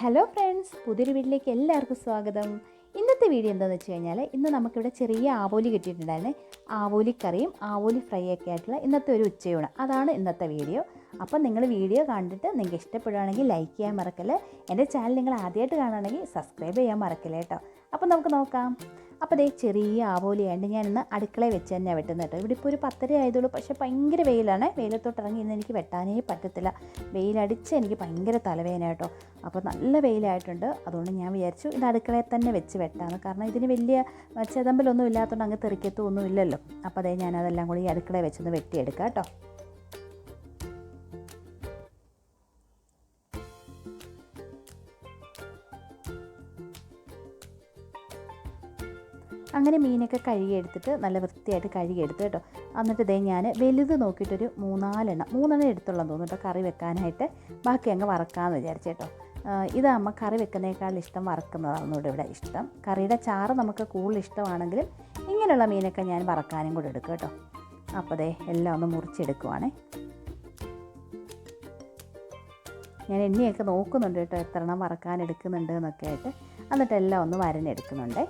Hello friends പുതിയൊരു വീട്ടിലേക്ക് എല്ലാവർക്കും സ്വാഗതം. ഇന്നത്തെ വീഡിയോ എന്താണെന്ന് വെച്ച് കഴിഞ്ഞാൽ ഇന്ന് നമുക്കിവിടെ ചെറിയ ആവോലി കിട്ടിയിട്ടുണ്ടായിരുന്നേ. ആവോലി കറിയും ആവോലി ഫ്രൈ ഒക്കെ ആയിട്ടുള്ള ഇന്നത്തെ ഒരു ഉച്ചയൂണ്. അതാണ് ഇന്നത്തെ വീഡിയോ. അപ്പം നിങ്ങൾ വീഡിയോ കണ്ടിട്ട് നിങ്ങൾക്ക് ഇഷ്ടപ്പെടുകയാണെങ്കിൽ ലൈക്ക് ചെയ്യാൻ മറക്കല്ലേ. എന്റെ ചാനൽ നിങ്ങൾ ആദ്യമായിട്ട് കാണുകയാണെങ്കിൽ സബ്സ്ക്രൈബ് ചെയ്യാൻ മറക്കല്ലേ കേട്ടോ അപ്പം നമുക്ക് നോക്കാം. അപ്പോൾ ദേ ചെറിയ ആവോലിയായിട്ട് ഞാനിന്ന് അടുക്കളയിൽ വെച്ച് തന്നെ വെട്ടുന്നത് കേട്ടോ. ഇവിടെ ഇപ്പോൾ ഒരു പത്തര ആയതുള്ളൂ പക്ഷേ ഭയങ്കര വെയിലാണ്. വെയിലത്തോട്ട് ഇറങ്ങി ഇന്ന് എനിക്ക് വെട്ടാനേ പറ്റത്തില്ല. വെയിലടിച്ച് എനിക്ക് ഭയങ്കര തലവേദന കേട്ടോ. അപ്പോൾ നല്ല വെയിലായിട്ടുണ്ട്. അതുകൊണ്ട് ഞാൻ വിചാരിച്ചു ഇത് അടുക്കളയിൽ തന്നെ വെച്ച് വെട്ടാമെന്ന് കാരണം ഇതിന് വലിയ ചെതമ്പലൊന്നും ഇല്ലാത്തതുകൊണ്ട് അങ്ങ് തെറിക്കത്തൊന്നും ഇല്ലല്ലോ അപ്പോൾ അതേ ഞാനതെല്ലാം കൂടി ഈ അടുക്കളയിൽ വെച്ചൊന്ന് വെട്ടിയെടുക്കാം കേട്ടോ. അങ്ങനെ മീനൊക്കെ കഴുകിയെടുത്തിട്ട് നല്ല വൃത്തിയായിട്ട് കഴുകിയെടുത്ത് കേട്ടോ. എന്നിട്ട് ഇതേ ഞാൻ വലുത് നോക്കിയിട്ടൊരു മൂന്നാലെണ്ണം മൂന്നെണ്ണം എടുത്തുള്ളൂ തോന്നുന്നു കേട്ടോ കറി വെക്കാനായിട്ട്. ബാക്കി അങ്ങ് വറക്കാമെന്ന് വിചാരിച്ചു കേട്ടോ. ഇതാകുമ്പോൾ കറി വെക്കുന്നതിനേക്കാൾ ഇഷ്ടം വറക്കുന്നതാണ് ഇവിടെ ഇഷ്ടം. കറിയുടെ ചാറ് നമുക്ക് കൂടുതൽ ഇഷ്ടമാണെങ്കിലും ഇങ്ങനെയുള്ള മീനൊക്കെ ഞാൻ വറക്കാനും കൂടെ എടുക്കും കേട്ടോ. അപ്പോൾ ദേ എല്ലാം ഒന്ന് മുറിച്ചെടുക്കുവാണേ. ഞാൻ എണ്ണിയൊക്കെ നോക്കുന്നുണ്ട് കേട്ടോ എത്ര എണ്ണം വറക്കാൻ എടുക്കുന്നുണ്ട് എന്നൊക്കെ ആയിട്ട്. എന്നിട്ട് എല്ലാം ഒന്ന് വരഞ്ഞെടുക്കുന്നുണ്ടേ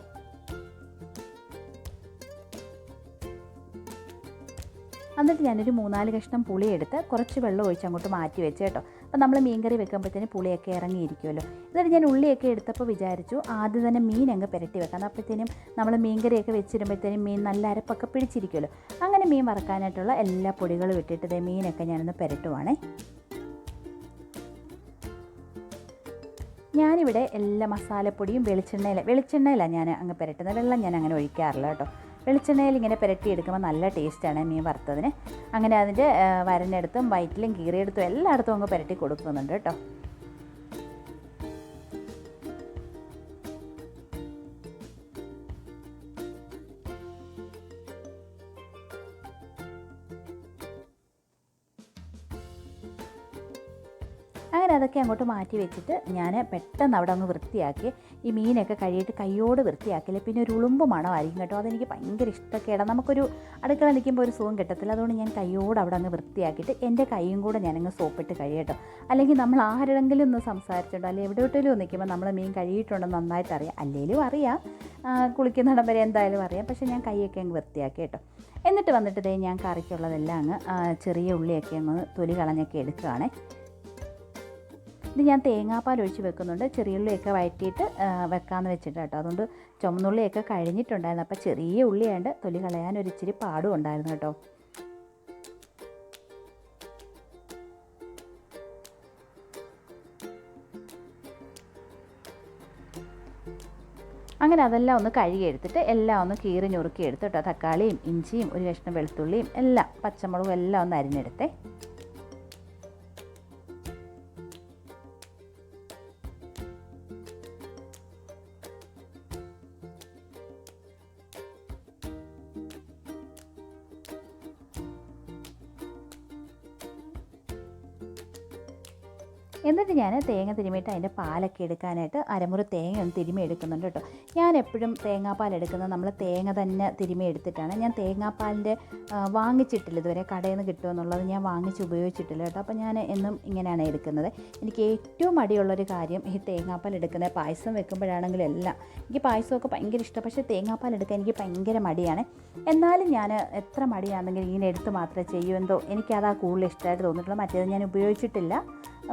എന്നിട്ട് ഞാനൊരു മൂന്നാൽ കഷ്ണം പുളി എടുത്ത് കുറച്ച് വെള്ളം ഒഴിച്ച് അങ്ങോട്ട് മാറ്റി വെച്ച് കേട്ടോ. അപ്പോൾ നമ്മൾ മീൻകറി വെക്കുമ്പോഴത്തേന് പുളിയൊക്കെ ഇറങ്ങിയിരിക്കുമല്ലോ. എന്നിട്ട് ഞാൻ ഉള്ളിയൊക്കെ എടുത്തപ്പോൾ വിചാരിച്ചു ആദ്യം തന്നെ മീൻ അങ്ങ് പുരട്ടി വെക്കാം. അപ്പോഴത്തേനും നമ്മൾ മീൻകറിയൊക്കെ വെച്ചിരുമ്പോഴത്തേനും മീൻ നല്ല അരപ്പൊക്കെ പിടിച്ചിരിക്കുമല്ലോ. അങ്ങനെ മീൻ വറക്കാനായിട്ടുള്ള എല്ലാ പൊടികളും ഇട്ടിട്ട് ഇതേ മീനൊക്കെ ഞാനൊന്ന് പുരട്ടുവാണേ. ഞാനിവിടെ എല്ലാ മസാലപ്പൊടിയും വെളിച്ചെണ്ണയിൽ വെളിച്ചെണ്ണയിലാണ് ഞാൻ അങ്ങ് പുരട്ടുന്നത്. വെള്ളം ഞാൻ അങ്ങനെ ഒഴിക്കാറില്ല കേട്ടോ. വെളിച്ചെണ്ണയിൽ ഇങ്ങനെ പുരട്ടിയെടുക്കുമ്പോൾ നല്ല ടേസ്റ്റാണ് മീൻ വറുത്തതിന്. അങ്ങനെ അതിന്റെ വരനെടുത്തും വയറ്റിലും കീറിയെടുത്തും എല്ലായിടത്തും അങ്ങ് പുരട്ടി കൊടുക്കുന്നുണ്ട് കേട്ടോ. അങ്ങനെ അതൊക്കെ അങ്ങോട്ട് മാറ്റി വെച്ചിട്ട് ഞാൻ പെട്ടെന്ന് അവിടെ അങ്ങ് വൃത്തിയാക്കി ഈ മീനൊക്കെ കഴിയിട്ട് കൈയോട് വൃത്തിയാക്കില്ല. പിന്നെ ഒരു ഉളുമ്പ് മണമായിരിക്കും കേട്ടോ. അതെനിക്ക് ഭയങ്കര ഇഷ്ടക്കേടാണ് നമുക്കൊരു അടുക്കള നിൽക്കുമ്പോൾ ഒരു സുഖം കിട്ടത്തില്ല. അതുകൊണ്ട് ഞാൻ കൈയോട് അവിടെ അങ്ങ് വൃത്തിയാക്കിയിട്ട് എന്റെ കൈയും കൂടെ ഞാനങ്ങ് സോപ്പിട്ട് കഴിയട്ടോ അല്ലെങ്കിൽ നമ്മൾ ആരെങ്കിലും ഒന്ന് സംസാരിച്ചിട്ടുണ്ടോ? അല്ലെങ്കിൽ എവിടെയോട്ടെങ്കിലും നിൽക്കുമ്പോൾ നമ്മൾ മീൻ കഴിയിട്ടുണ്ടെന്ന് നന്നായിട്ട് അറിയാം. അല്ലെങ്കിലും അറിയാം. കുളിക്കുന്നിടം വരെ എന്തായാലും അറിയാം. പക്ഷേ ഞാൻ കൈയൊക്കെ അങ്ങ് വൃത്തിയാക്കി കേട്ടോ. എന്നിട്ട് വന്നിട്ട് ഞാൻ കറിക്കുള്ളതെല്ലാം അങ്ങ് ചെറിയ ഉള്ളിയൊക്കെ അങ്ങ് തൊലി കളഞ്ഞൊക്കെ എടുക്കുകയാണേ. ഇത് ഞാൻ തേങ്ങാപ്പാൽ ഒഴിച്ച് വെക്കുന്നുണ്ട്. ചെറിയുള്ളിയൊക്കെ വഴറ്റിയിട്ട് വെക്കാമെന്ന് വെച്ചിട്ട് കേട്ടോ. അതുകൊണ്ട് ചുമന്നുള്ളിയൊക്കെ കഴിഞ്ഞിട്ടുണ്ടായിരുന്നു. അപ്പോൾ ചെറിയ ഉള്ളിയാണ്ട് തൊലി കളയാൻ ഒരു ഇച്ചിരി പാടും ഉണ്ടായിരുന്നു കേട്ടോ. അങ്ങനെ അതെല്ലാം ഒന്ന് കഴുകിയെടുത്തിട്ട് എല്ലാം ഒന്ന് കീറി ഞുറുക്കി എടുത്തിട്ടോ തക്കാളിയും ഇഞ്ചിയും ഒരു കഷ്ണം വെളുത്തുള്ളിയും എല്ലാം പച്ചമുളകും എല്ലാം ഒന്ന് അരിഞ്ഞെടുത്തേ. എന്നിട്ട് ഞാൻ തേങ്ങ തിരുമിയിട്ട് അതിന്റെ പാലൊക്കെ എടുക്കാനായിട്ട് അരമുറി തേങ്ങ ഒന്ന് തിരുമി എടുക്കുന്നുണ്ട് കേട്ടോ. ഞാൻ എപ്പോഴും തേങ്ങാപ്പാൽ എടുക്കുന്നത് നമ്മൾ തേങ്ങ തന്നെ തിരുമി എടുത്തിട്ടാണ്. ഞാൻ തേങ്ങാപ്പാലിന്റെ വാങ്ങിച്ചിട്ടില്ല ഇതുവരെ. കടയിൽ നിന്ന് കിട്ടുമെന്നുള്ളത് ഞാൻ വാങ്ങിച്ച് ഉപയോഗിച്ചിട്ടില്ല കേട്ടോ. അപ്പോൾ ഞാൻ എന്നും ഇങ്ങനെയാണ് എടുക്കുന്നത്. എനിക്ക് ഏറ്റവും മടിയുള്ളൊരു കാര്യം ഈ തേങ്ങാപ്പാൽ എടുക്കുന്നത് പായസം വെക്കുമ്പോഴാണെങ്കിലും എല്ലാം എനിക്ക് പായസമൊക്കെ ഭയങ്കര ഇഷ്ടം. പക്ഷേ തേങ്ങാപ്പാൽ എടുക്കാൻ എനിക്ക് ഭയങ്കര മടിയാണ്. എന്നാലും ഞാൻ എത്ര മടിയാണെങ്കിലും ഇങ്ങനെ എടുത്ത് മാത്രമേ ചെയ്യൂ. എന്തോ എനിക്കതാ കൂടുതൽ ഇഷ്ടമായിട്ട് തോന്നിയിട്ടുള്ളൂ മറ്റേത് ഞാൻ ഉപയോഗിച്ചിട്ടില്ല.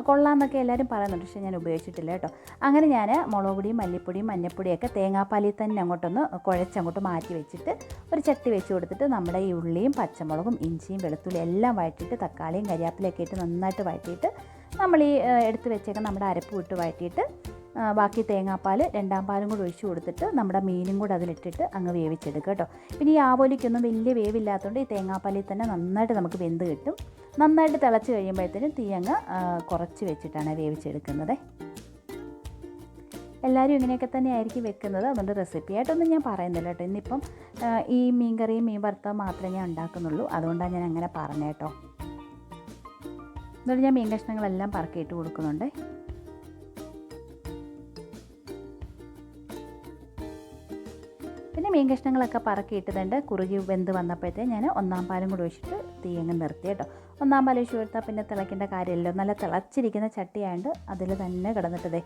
കൊള്ളാമെന്നൊക്കെ എല്ലാവരും പറയുന്നുണ്ട്. പക്ഷേ ഞാൻ ഉപയോഗിച്ചിട്ടില്ല കേട്ടോ. അങ്ങനെ ഞാൻ മുളക് പൊടിയും മല്ലിപ്പൊടിയും മഞ്ഞൾപ്പൊടിയൊക്കെ തേങ്ങാപ്പാലിൽ തന്നെ അങ്ങോട്ടൊന്ന് കുഴച്ചങ്ങോട്ട് മാറ്റി വെച്ചിട്ട് ഒരു ചട്ടി വെച്ച് കൊടുത്തിട്ട് നമ്മുടെ ഈ ഉള്ളിയും പച്ചമുളകും ഇഞ്ചിയും വെളുത്തുള്ളി എല്ലാം വഴറ്റിയിട്ട് തക്കാളിയും കരിയാപ്പിലൊക്കെ ഇട്ട് നന്നായിട്ട് വഴറ്റിയിട്ട് നമ്മൾ ഈ എടുത്ത് വെച്ചേക്കാൻ നമ്മുടെ അരപ്പ് വിട്ട് വഴറ്റിയിട്ട് ബാക്കി തേങ്ങാപ്പാൽ രണ്ടാം പാലും കൂടി ഒഴിച്ച് കൊടുത്തിട്ട് നമ്മുടെ മീനും കൂടെ അതിലിട്ടിട്ട് അങ്ങ് വേവിച്ചെടുക്കുക കേട്ടോ. പിന്നെ ഈ ആവോലിക്കൊന്നും വലിയ വേവില്ലാത്തതുകൊണ്ട് ഈ തേങ്ങാപ്പാലിൽ തന്നെ നന്നായിട്ട് നമുക്ക് വെന്ത് കിട്ടും. നന്നായിട്ട് തിളച്ച് കഴിയുമ്പോഴത്തേനും തീ അങ്ങ് കുറച്ച് വെച്ചിട്ടാണ് വേവിച്ചെടുക്കുന്നത്. എല്ലാവരും ഇങ്ങനെയൊക്കെ തന്നെ ആയിരിക്കും വെക്കുന്നത്. അതുകൊണ്ട് റെസിപ്പി ആയിട്ടൊന്നും ഞാൻ പറയുന്നില്ല കേട്ടോ. ഇന്നിപ്പം ഈ മീൻ കറിയും മീൻ വറുത്തവും മാത്രമേ ഞാൻ ഉണ്ടാക്കുന്നുള്ളൂ. അതുകൊണ്ടാണ് ഞാൻ അങ്ങനെ പറഞ്ഞേട്ടോ എന്നിട്ട് ഞാൻ മീൻ കഷ്ണങ്ങളെല്ലാം പറക്കിയിട്ട് കൊടുക്കുന്നുണ്ട്. പിന്നെ മീൻ കഷ്ണങ്ങളൊക്കെ പറക്കിയിട്ടതുണ്ട് കുറുകി വെന്ത് വന്നപ്പോഴത്തേ ഞാൻ ഒന്നാം പാലും കൂടി ഒഴിച്ചിട്ട് തീ അങ്ങ് നിർത്തി കേട്ടോ. ഒന്നാം പാൽ ഒഴിച്ച് കൊടുത്താൽ പിന്നെ തിളയ്ക്കേണ്ട കാര്യമില്ലല്ലോ. നല്ല തിളച്ചിരിക്കുന്ന ചട്ടിയായതുകൊണ്ട് അതിൽ തന്നെ കിടന്നിട്ടതേ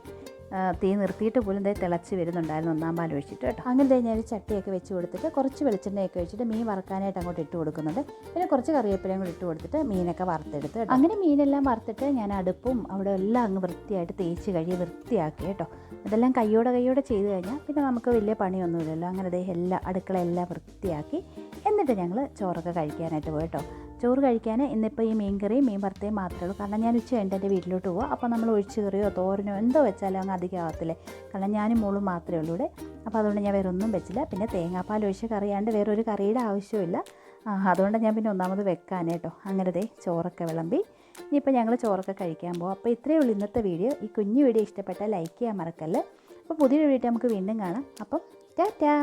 തീ നിർത്തിയിട്ട് പോലും ദേ തിളച്ച് വരുന്നുണ്ടായിരുന്നു. ഒന്നാം പാൽ ഒഴിച്ചിട്ട് കേട്ടോ. അങ്ങനെ തന്നെ ഞാൻ ചട്ടിയൊക്കെ വെച്ച് കൊടുത്തിട്ട് കുറച്ച് വെളിച്ചെണ്ണയൊക്കെ വെച്ചിട്ട് മീൻ വറക്കാനായിട്ട് അങ്ങോട്ട് ഇട്ട് കൊടുക്കുന്നുണ്ട്. പിന്നെ കുറച്ച് കറിവേപ്പിലയും കൂടി ഇട്ട് കൊടുത്തിട്ട് മീനൊക്കെ വറുത്തെടുത്ത്. അങ്ങനെ മീനെല്ലാം വറുത്തിട്ട് ഞാൻ അടുപ്പും അവിടെ എല്ലാം അങ്ങ് വൃത്തിയായിട്ട് തേച്ച് കഴുകി വൃത്തിയാക്കി കേട്ടോ. ഇതെല്ലാം കയ്യോടെ കയ്യോടെ ചെയ്ത് കഴിഞ്ഞാൽ പിന്നെ നമുക്ക് വലിയ പണിയൊന്നുമില്ലല്ലോ. അങ്ങനെ ദേ എല്ലാം അടുക്കള എല്ലാം വൃത്തിയാക്കി എന്നിട്ട് ഞങ്ങൾ ചോറൊക്കെ കഴിക്കാനായിട്ട് പോയി കേട്ടോ. ചോറ് കഴിക്കാൻ ഇന്നിപ്പോൾ ഈ മീൻ കറിയും മീൻ വറുത്തയും മാത്രമേ ഉള്ളൂ. കാരണം ഞാൻ ഉച്ച കഴിഞ്ഞിട്ട് എന്റെ വീട്ടിലോട്ട് പോകും അപ്പോൾ നമ്മൾ ഒഴിച്ച് കറിയോ തോരനോ എന്തോ വെച്ചാലോ അങ്ങ് അധികം ആകത്തില്ലേ കാരണം ഞാനും മോളും മാത്രമേ ഉള്ളൂ ഇവിടെ. അപ്പോൾ അതുകൊണ്ട് ഞാൻ വേറെ ഒന്നും വെച്ചില്ല. പിന്നെ തേങ്ങാപ്പാൽ ഒഴിച്ച് കറിയാണ്ട് വേറെ ഒരു കറിയുടെ ആവശ്യമില്ല അതുകൊണ്ട് ഞാൻ പിന്നെ ഒന്നാമത് വെക്കാൻ കേട്ടോ. അങ്ങനത്തെ ചോറൊക്കെ വിളമ്പി. ഇനിയിപ്പോൾ ഞങ്ങൾ ചോറൊക്കെ കഴിക്കാൻ പോകും അപ്പോൾ ഇത്രയേ ഉള്ളൂ ഇന്നത്തെ വീഡിയോ. ഈ കുഞ്ഞു വീഡിയോ ഇഷ്ടപ്പെട്ടാൽ ലൈക്ക് ചെയ്യാൻ മറക്കല്ലേ. അപ്പോൾ പുതിയൊരു വീഡിയോ നമുക്ക് വീണ്ടും കാണാം. അപ്പം ടാറ്റാ!